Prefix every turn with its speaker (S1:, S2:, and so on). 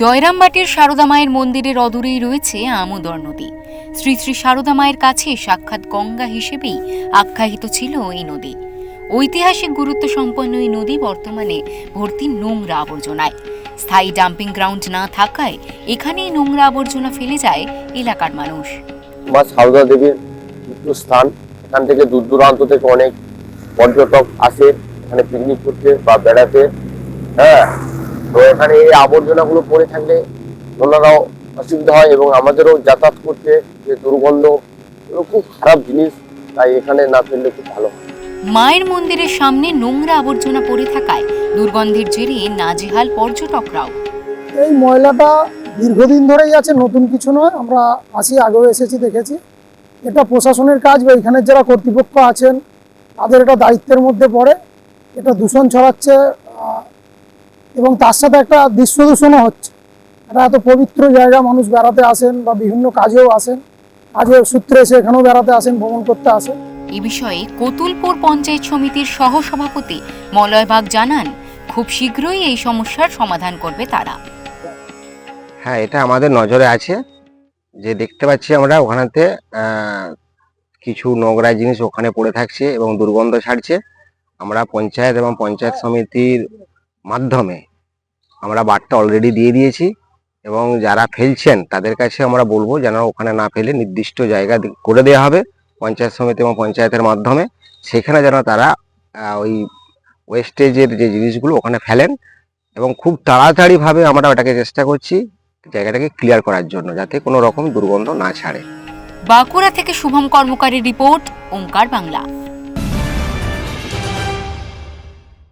S1: জয়রামবাটির সারদা মায়ের মন্দিরের অদূরেই রয়েছে আমোদর নদী। শ্রী শ্রী সারদা মায়ের কাছে সাক্ষাৎ গঙ্গা হিসেবেই আখ্যায়িত ছিল এই নদী। ঐতিহাসিক গুরুত্ব সম্পন্ন এই নদী বর্তমানে ভর্তি নোংরা আবর্জনায়। স্থায়ী ডাম্পিং গ্রাউন্ড না থাকায় এখানেই নোংরা আবর্জনা ফেলে যায় এলাকার মানুষ।
S2: মা সারদা দেবীর স্থান, এখান থেকে দূর দূরান্ত থেকে অনেক পর্যটক আসে, এখানে পিকনিক করতে বা বেড়াতে। হ্যাঁ তো এখানে এই আবর্জনাগুলো পড়ে থাকলে ওনারাও অসুবিধা হয় এবং আমাদেরও যাতায়াত করতে যে দুর্গন্ধ এগুলো খুব খারাপ জিনিস তাই এখানে না ফেললে খুব ভালো হয়।
S1: মায়ের মন্দিরের সামনে নোংরা আবর্জনা পড়ে থাকায় দুর্গন্ধের জেরে নাজেহাল পর্যটকরাও।
S3: এই ময়লাটা দীর্ঘদিন ধরেই আছে নতুন কিছু নয় আমরা আসি আগেও এসেছি দেখেছি। এটা প্রশাসনের কাজ বা এখানের যারা কর্তৃপক্ষ আছেন তাদের এটা দায়িত্বের মধ্যে পড়ে। এটা দূষণ ছড়াচ্ছে এবং তার সাথে একটা দৃশ্য দূষণও হচ্ছে। এটা এত পবিত্র জায়গা মানুষ বেড়াতে আসেন বা বিভিন্ন কাজেও আসেন। কাজের সূত্রে এসে এখানেও বেড়াতে আসেন ভ্রমণ করতে আসেন।
S1: এ বিষয়ে কতুলপুর পঞ্চায়েত সমিতির সহসভাপতি মলয় বাগ জানান খুব শীঘ্রই এই সমস্যার সমাধান করবে তারা।
S4: হ্যাঁ এটা আমাদের নজরে আছে। যে দেখতে পাচ্ছি আমরা ওখানেতে আহ, কিছু নোংরা জিনিস ওখানে পড়ে থাকছে এবং দুর্গন্ধ ছাড়ছে। আমরা পঞ্চায়েত এবং পঞ্চায়েত সমিতির মাধ্যমে আমরা বার্তা অলরেডি দিয়ে দিয়েছি এবং যারা ফেলছেন তাদের কাছে আমরা বলব যেন ওখানে না ফেলে নির্দিষ্ট জায়গা করে দেওয়া হবে পঞ্চায়েত সমিতি এবং পঞ্চায়েতের মাধ্যমে। সেখানে যেন তারা ওই ওয়েস্টেজের যে জিনিসগুলো ওখানে ফেলেন এবং খুব তাড়াতাড়িভাবে আমরা ওটাকে চেষ্টা করছি জায়গাটাকে ক্লিয়ার করার জন্য যাতে কোনো রকম দুর্গন্ধ না ছাড়ে।
S1: বাঁকুড়া থেকে শুভম কর্মকারী রিপোর্ট, ওঙ্কার বাংলা।